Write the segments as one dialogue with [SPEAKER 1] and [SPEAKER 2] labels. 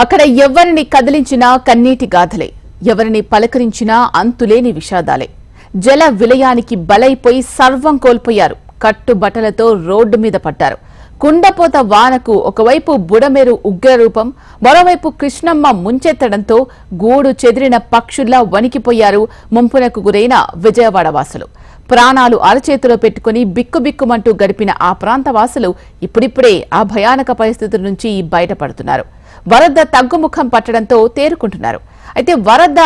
[SPEAKER 1] అక్కడ ఎవరిని కదిలించినా కన్నీటి గాథలే ఎవరిని పలకరించినా అంతులేని విషాదాలే. జల విలయానికి బలైపోయి సర్వం కోల్పోయారు. కట్టుబట్టలతో రోడ్డు మీద పడ్డారు. కుండపోత వానకు ఒకవైపు బుడమేరు ఉగ్రరూపం మరోవైపు కృష్ణమ్మ ముంచెత్తడంతో గూడు చెదిరిన పక్షుల్లా వణికిపోయారు ముంపునకు గురైన విజయవాడ వాసులు ప్రాణాలు అరచేతిలో పెట్టుకుని బిక్కుబిక్కుమంటూ గడిపిన ఆ ప్రాంత వాసులు ఇప్పుడిప్పుడే ఆ భయానక పరిస్థితుల నుంచి బయటపడుతున్నారు. వరద తగ్గుముఖం పట్టడంతో తేరుకుంటున్నారు. అయితే వరద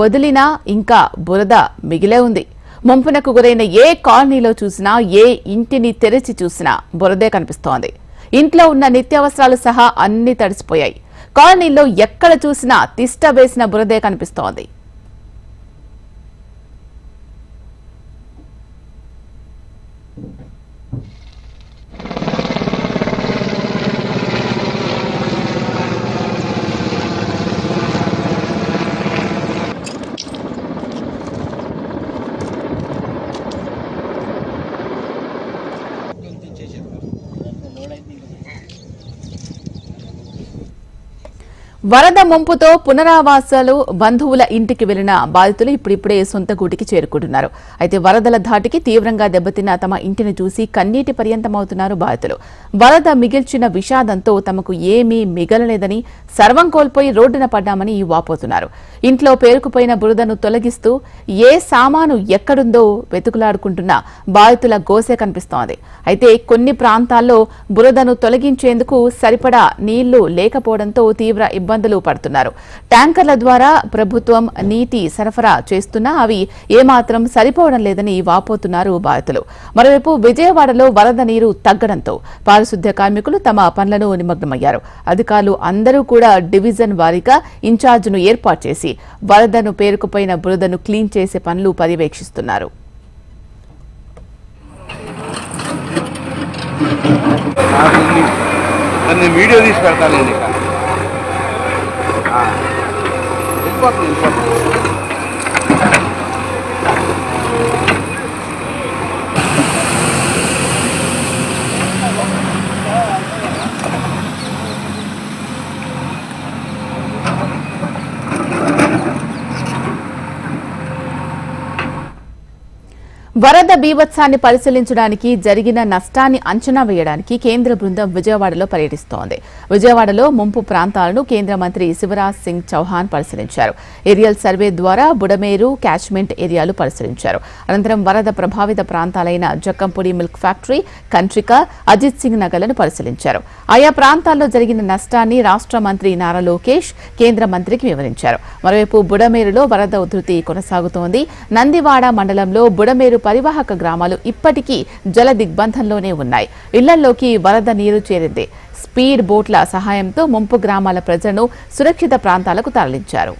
[SPEAKER 1] వదిలినా ఇంకా బురద మిగిలే ఉంది. ముంపునకు గురైన ఏ కాలనీలో చూసినా ఏ ఇంటిని తెరిచి చూసినా బురదే కనిపిస్తోంది. ఇంట్లో ఉన్న నిత్యావసరాలు సహా అన్ని తడిసిపోయాయి. కాలనీలో ఎక్కడ చూసినా తిష్ట వేసిన బురదే కనిపిస్తోంది. Thank you. వరద ముంపుతో పునరావాసాలు బంధువుల ఇంటికి వెళ్ళిన బాధితులు ఇప్పుడిప్పుడే సొంత గూటికి చేరుకుంటున్నారు. అయితే వరదల ధాటికి తీవ్రంగా దెబ్బతిన్న తమ ఇంటిని చూసి కన్నీటి పర్యంతమవుతున్నారు బాధితులు. వరద మిగిల్చిన విషాదంతో తమకు ఏమీ మిగలలేదని సర్వం కోల్పోయి రోడ్డున పడ్డామని వాపోతున్నారు ఇంట్లో పేరుకుపోయిన బురదను తొలగిస్తూ ఏ సామాను ఎక్కడుందో వెతుకులాడుకుంటున్న బాధితుల గోసే కనిపిస్తోంది. అయితే కొన్ని ప్రాంతాల్లో బురదను తొలగించేందుకు సరిపడా నీళ్ళు లేకపోవడంతో తీవ్ర ఇబ్బందులు పడుతున్నారు. ట్యాంకర్ల ద్వారా ప్రభుత్వం నీటి సరఫరా చేస్తున్నా అవి ఏమాత్రం సరిపోవడం లేదని వాపోతున్నారు బాధితులు. మరోవైపు విజయవాడలో వరద నీరు తగ్గడంతో పారిశుద్ధ్య కార్మికులు తమ పనులను నిమగ్నమయ్యారు. అధికారులు అందరూ కూడా డివిజన్ వారీగా ఇన్ఛార్జ్ను ఏర్పాటు చేసి వరదను పేరుకుపోయిన బురదను క్లీన్ చేసే పనులు పర్యవేక్షిస్తున్నారు.
[SPEAKER 2] వీడియో తీసి నేను ఇక ఆ. వెళ్ళిపోతుంది వెళ్ళిపోతుంది
[SPEAKER 1] వరద బీభత్సాన్ని పరిశీలించడానికి జరిగిన నష్టాన్ని అంచనా వేయడానికి కేంద్ర బృందం విజయవాడలో పర్యటిస్తోంది. విజయవాడలో ముంపు ప్రాంతాలను కేంద్ర మంత్రి శివరాజ్ సింగ్ చౌహాన్ పరిశీలించారు. ఏరియల్ సర్వే ద్వారా బుడమేరు క్యాచ్మెంట్ ఏరియాలు పరిశీలించారు. అనంతరం వరద ప్రభావిత ప్రాంతాలైన జక్కంపూడి మిల్క్ ఫ్యాక్టరీ కంట్రిక అజిత్ సింగ్ నగర్లను పరిశీలించారు. ఆయా ప్రాంతాల్లో జరిగిన నష్టాన్ని రాష్ట్ర మంత్రి నారా లోకేష్ కేంద్ర మంత్రికి వివరించారు. మరోవైపు బుడమేరులో వరద ఉధృతి కొనసాగుతోంది. నందివాడ మండలంలో బుడమేరు పరివాహక గ్రామాలు ఇప్పటికీ జల దిగ్బంధంలోనే ఉన్నాయి. ఇళ్ళలోకి వరద నీరు చేరింది. స్పీడ్ బోట్ల సహాయంతో ముంపు గ్రామాల ప్రజలను సురక్షిత ప్రాంతాలకు తరలించారు.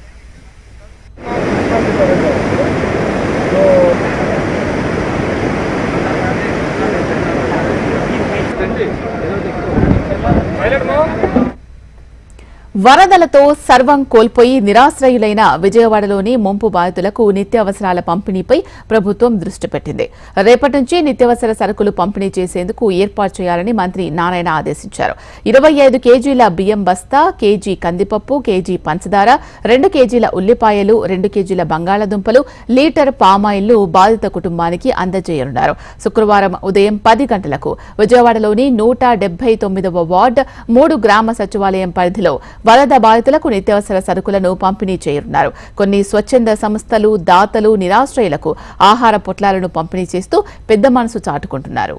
[SPEAKER 1] వరదలతో సర్వం కోల్పోయి నిరాశ్రయులైన విజయవాడలోని ముంపు బాధితులకు నిత్యావసరాల పంపిణీపై ప్రభుత్వం దృష్టి పెట్టింది. రేపటి నుంచి నిత్యావసర సరుకులు పంపిణీ చేసేందుకు ఏర్పాటు చేయాలని మంత్రి నారాయణ ఆదేశించారు. ఇరవై ఐదు కేజీల బియ్యం బస్తా కేజీ కందిపప్పు కేజీ పంచదార రెండు కేజీల ఉల్లిపాయలు రెండు కేజీల బంగాళాదుంపలు లీటర్ పామాయిల్ను బాధిత కుటుంబానికి అందజేయనున్నారు. శుక్రవారం ఉదయం పది గంటలకు విజయవాడలోని నూట డెబ్బై తొమ్మిదవ వార్డు మూడు గ్రామ సచివాలయం పరిధిలో వరద బాధితులకు నిత్యావసర సరుకులను పంపిణీ చేయనున్నారు. కొన్ని స్వచ్ఛంద సంస్థలు దాతలు నిరాశ్రయులకు ఆహార పొట్లాలను పంపిణీ చేస్తూ పెద్ద మనసు చాటుకుంటున్నారు.